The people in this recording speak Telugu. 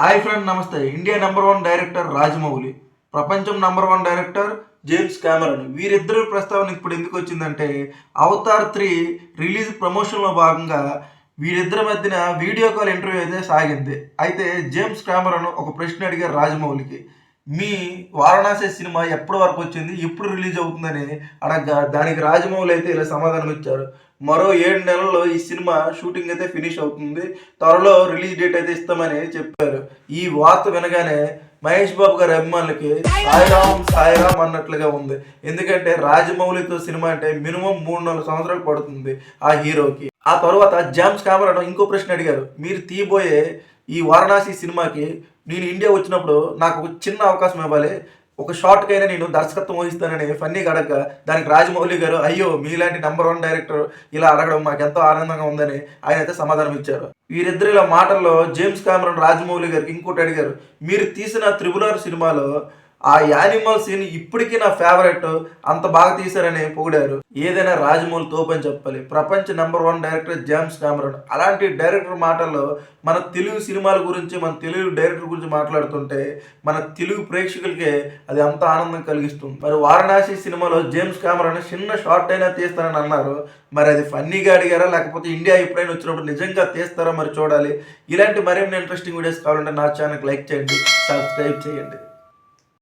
హాయ్ ఫ్రెండ్ నమస్తే. India number one director Rajamouli ప్రపంచం number one director James Cameron వీరిద్దరి ప్రస్తావన ఇప్పుడు ఎందుకు వచ్చిందంటే అవతార్ త్రీ రిలీజ్ ప్రమోషన్లో భాగంగా వీరిద్దరి మధ్యన వీడియో కాల్ ఇంటర్వ్యూ అయితే సాగింది. అయితే జేమ్స్ కెమెరన్ ఒక ప్రశ్న అడిగారు రాజమౌళికి. మీ వారణాసి సినిమా ఎప్పటి వరకు వచ్చింది? ఎప్పుడు రిలీజ్ అవుతుందని అడగగా దానికి రాజమౌళి అయితే ఇలా సమాధానం ఇచ్చారు. మరో ఏడు నెలల్లో ఈ సినిమా షూటింగ్ అయితే ఫినిష్ అవుతుంది. త్వరలో రిలీజ్ డేట్ అయితే ఇస్తామని చెప్పారు. ఈ వార్త వినగానే మహేష్ బాబు గారి అభిమానులకి సాయిరామ్ సాయిరామ్ అన్నట్లుగా ఉంది. ఎందుకంటే రాజమౌళితో సినిమా అంటే మినిమం మూడు నాలుగు సంవత్సరాలు పడుతుంది ఆ హీరోకి. ఆ తర్వాత జామ్స్ కెమెరాను ఇంకో ప్రశ్న అడిగారు. మీరు తీయబోయే ఈ వారణాసి సినిమాకి నేను ఇండియా వచ్చినప్పుడు నాకు ఒక చిన్న అవకాశం ఇవ్వాలి. ఒక షార్ట్కైనా నేను దర్శకత్వం వహిస్తానని ఫన్నీ అడగ దానికి రాజమౌళి గారు అయ్యో మీలాంటి నెంబర్ వన్ డైరెక్టర్ ఇలా అడగడం మాకు ఎంతో ఆనందంగా ఉందని ఆయన అయితే సమాధానం ఇచ్చారు. వీరిద్దరు ఇలా మాటల్లో జేమ్స్ కామరన్ రాజమౌళి గారికి ఇంకోటి అడిగారు. మీరు తీసిన త్రిబులార్ సినిమాలో ఆ యానిమల్ సీన్ ఇప్పటికీ నా ఫేవరెట్ అంత బాగా తీశారని పొగిడారు. ఏదైనా రాజమౌళి తోపని చెప్పాలి. ప్రపంచ number one director James Cameron అలాంటి డైరెక్టర్ మాటల్లో మన తెలుగు సినిమాల గురించి మన తెలుగు డైరెక్టర్ గురించి మాట్లాడుతుంటే మన తెలుగు ప్రేక్షకులకే అది అంత ఆనందం కలిగిస్తుంది. మరి వారణాసి సినిమాలో జేమ్స్ కామరన్ చిన్న షార్ట్ అయినా తీస్తానని అన్నారు. మరి అది ఫన్నీగా అడిగారా? లేకపోతే ఇండియా ఎప్పుడైనా వచ్చినప్పుడు నిజంగా తీస్తారా? మరి చూడాలి. ఇలాంటి మరిన్ని ఇంట్రెస్టింగ్ వీడియోస్ కావాలంటే నా ఛానల్కి లైక్ చేయండి. సబ్స్క్రైబ్ చేయండి.